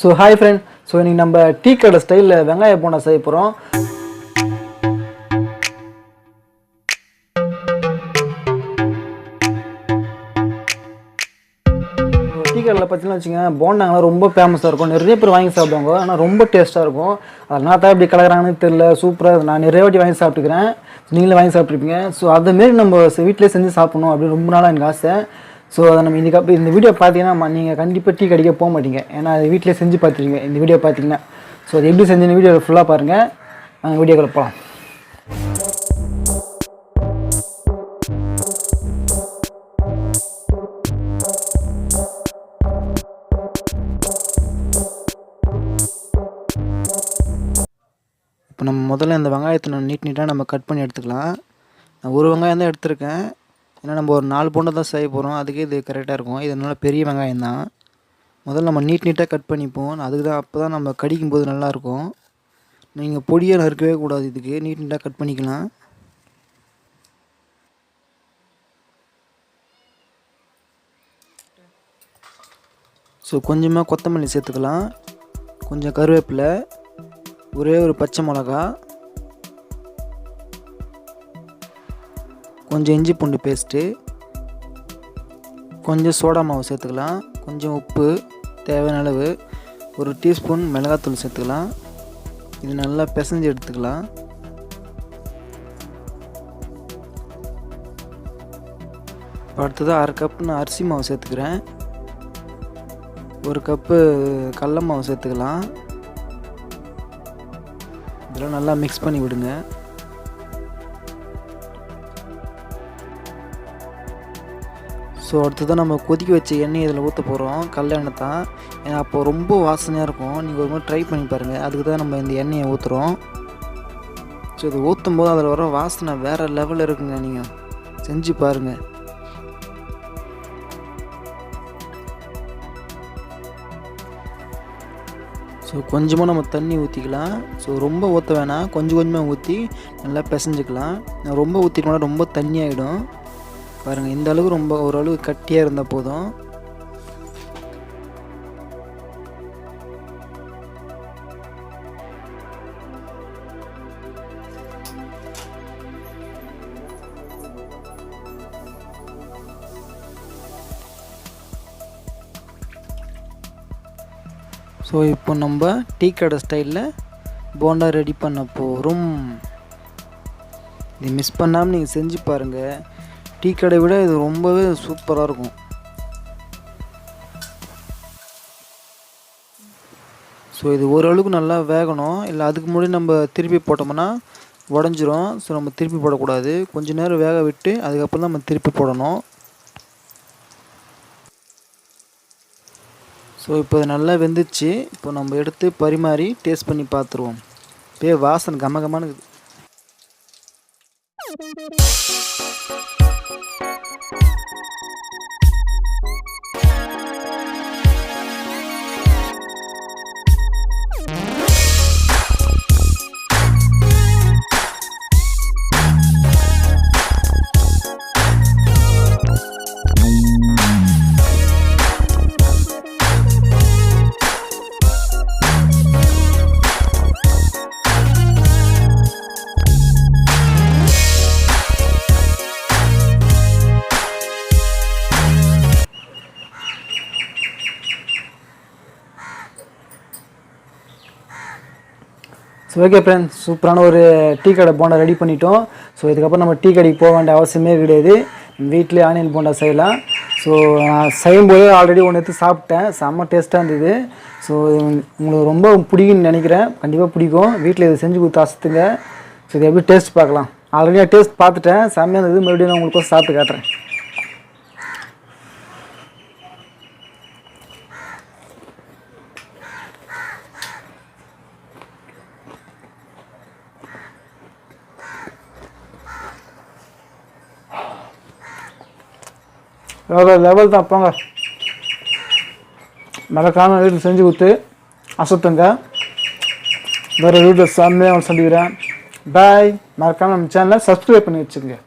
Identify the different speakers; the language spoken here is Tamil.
Speaker 1: ஸோ ஹாய் ஃப்ரெண்ட் ஸோ இன்னைக்கு நம்ம டீ கடை ஸ்டைலில் வெங்காய போண்டா செய்ய போகிறோம் டீ கடையில் பார்த்தீங்கன்னா வச்சுங்க போண்டாங்கலாம் ரொம்ப ஃபேமஸாக இருக்கும். நிறைய பேர் வாங்கி சாப்பிடுவாங்க. ஆனால் ரொம்ப டேஸ்ட்டாக இருக்கும். அதனால் தான் இப்படி கலக்குறாங்கன்னு தெரியல. சூப்பராக நான் நிறைய வாட்டி வாங்கி சாப்பிட்டுக்கிறேன். நீங்களும் வாங்கி சாப்பிட்ருப்பீங்க ஸோ அதுமாரி நம்ம வீட்டிலே செஞ்சு சாப்பிடணும் அப்படின்னு ரொம்ப நாளாக எனக்கு ஆசை. ஸோ அதை நம்ம இதுக்கப்புறம் இந்த வீடியோ பார்த்தீங்கன்னா நீங்கள் கண்டிப்பாக டீ கடிக்க போக மாட்டீங்க. ஏன்னா அது வீட்டிலே செஞ்சு பார்த்துருக்கீங்க இந்த வீடியோ பார்த்தீங்கன்னா. ஸோ அது எப்படி செஞ்சு வீடியோ ஃபுல்லாக பாருங்கள் நாங்கள் வீடியோக்குள்ள போகலாம் இப்போ நம்ம முதல்ல இந்த வெங்காயத்தை நம்ம நீட் நீட்டாக நம்ம கட் பண்ணி எடுத்துக்கலாம். நான் ஒரு வெங்காயம் தான் எடுத்திருக்கேன். ஏன்னா நம்ம ஒரு நாலு பூண்டை தான் செய்ய போகிறோம் அதுக்கே இது கரெக்டாக இருக்கும். இது நல்லா பெரிய வெங்காயம் தான். முதல்ல நம்ம நீட் நீட்டாக கட் பண்ணிப்போம். அதுக்கு தான் அப்போ தான் நம்ம கடிக்கும் போது நல்லாயிருக்கும் நீங்கள் பொடியை நறுக்கவே கூடாது இதுக்கு. நீட் நீட்டாக கட் பண்ணிக்கலாம். ஸோ கொஞ்சமாக கொத்தமல்லி சேர்த்துக்கலாம். கொஞ்சம் கருவேப்பிலை. ஒரே ஒரு பச்சை மிளகா கொஞ்சம் இஞ்சி பூண்டு பேஸ்ட்டு கொஞ்சம் சோடா மாவு சேர்த்துக்கலாம். கொஞ்சம் உப்பு தேவையான அளவு ஒரு டீஸ்பூன் மிளகாத்தூள் சேர்த்துக்கலாம். இது நல்லா பிசைஞ்சு எடுத்துக்கலாம். அடுத்தது அரை கப்னு அரிசி மாவு சேர்த்துக்கிறேன். ஒரு கப்பு கடல மாவு சேர்த்துக்கலாம். இதெல்லாம் நல்லா மிக்ஸ் பண்ணி விடுங்க. ஸோ அடுத்ததான் நம்ம கொதிக்க வச்ச எண்ணெய் இதில் ஊற்ற போகிறோம் கடல எண்ணெய் தான் ஏன்னா அப்போ ரொம்ப வாசனையாக இருக்கும். நீங்கள் ஒரு மாதிரி ட்ரை பண்ணி பாருங்கள் அதுக்கு தான் நம்ம இந்த எண்ணெயை ஊற்றுறோம் ஸோ இது ஊற்றும் போது அதில் வர வாசனை வேறு லெவலில் இருக்குங்க நீங்கள் செஞ்சு பாருங்கள் ஸோ கொஞ்சமாக நம்ம தண்ணி ஊற்றிக்கலாம் ஸோ ரொம்ப ஊற்ற வேணாம். கொஞ்சம் கொஞ்சமாக ஊற்றி நல்லா பிசைஞ்சிக்கலாம். ரொம்ப ஊற்றிட்டோம்னா ரொம்ப தண்ணி ஆகிடும் பாருங்கள் இந்த அளவுக்கு ரொம்ப ஓரளவு கட்டியாக இருந்தால் போதும். ஸோ இப்போ நம்ம டீ கடை ஸ்டைலில் போண்டா ரெடி பண்ண போகிறோம் இது மிஸ் பண்ணாமல் நீங்கள் செஞ்சு பாருங்கள் டீ கடை விட இது ரொம்பவே சூப்பராக இருக்கும். ஸோ இது ஓரளவுக்கு நல்லா வேகணும். இல்லை அதுக்கு முன்னாடி நம்ம திருப்பி போட்டோம்னா உடஞ்சிரும். ஸோ நம்ம திருப்பி போடக்கூடாது. கொஞ்ச நேரம் வேக விட்டு அதுக்கப்புறம் தான் நம்ம திருப்பி போடணும். ஸோ இப்போ நல்லா வெந்துச்சு. இப்போ நம்ம எடுத்து பரிமாறி டேஸ்ட் பண்ணி பார்த்துருவோம். பே வாசனை கம ஸோ ஓகே ஃப்ரெண்ட்ஸ் சூப்பரான ஒரு டீ கடை போண்டா ரெடி பண்ணிட்டோம். ஸோ இதுக்கப்புறம் நம்ம டீ கடைக்கு போக வேண்டிய அவசியமே கிடையாது. வீட்டிலே ஆனியன் போண்டா செய்யலாம். ஸோ நான் செய்யும்போது ஆல்ரெடி ஒன்று எடுத்து சாப்பிட்டேன். செம்ம டேஸ்ட்டாக இருந்தது. ஸோ உங்களுக்கு ரொம்ப பிடிக்கும்னு நினைக்கிறேன். கண்டிப்பாக பிடிக்கும். வீட்டில் இதை செஞ்சு கொடுத்து அசத்துங்க. ஸோ இது எப்படி டேஸ்ட் பார்க்கலாம்? ஆல்ரெடி நான் டேஸ்ட் பார்த்துட்டேன். செம்மையாக இருந்தது. மறுபடியும் நான் உங்களுக்கு சாப்பிட்டு காட்டுறேன். வேறு லெவல் தான் போங்க. மறக்காமல் வீட்டில் செஞ்சு கொடுத்து அசத்துங்க. வேறு வீட்டில் செம்மையாக சொல்லிக்கிறேன் பாய் மறக்காமல் நம்ம சேனலை சப்ஸ்கிரைப் பண்ணி வச்சுக்கோங்க.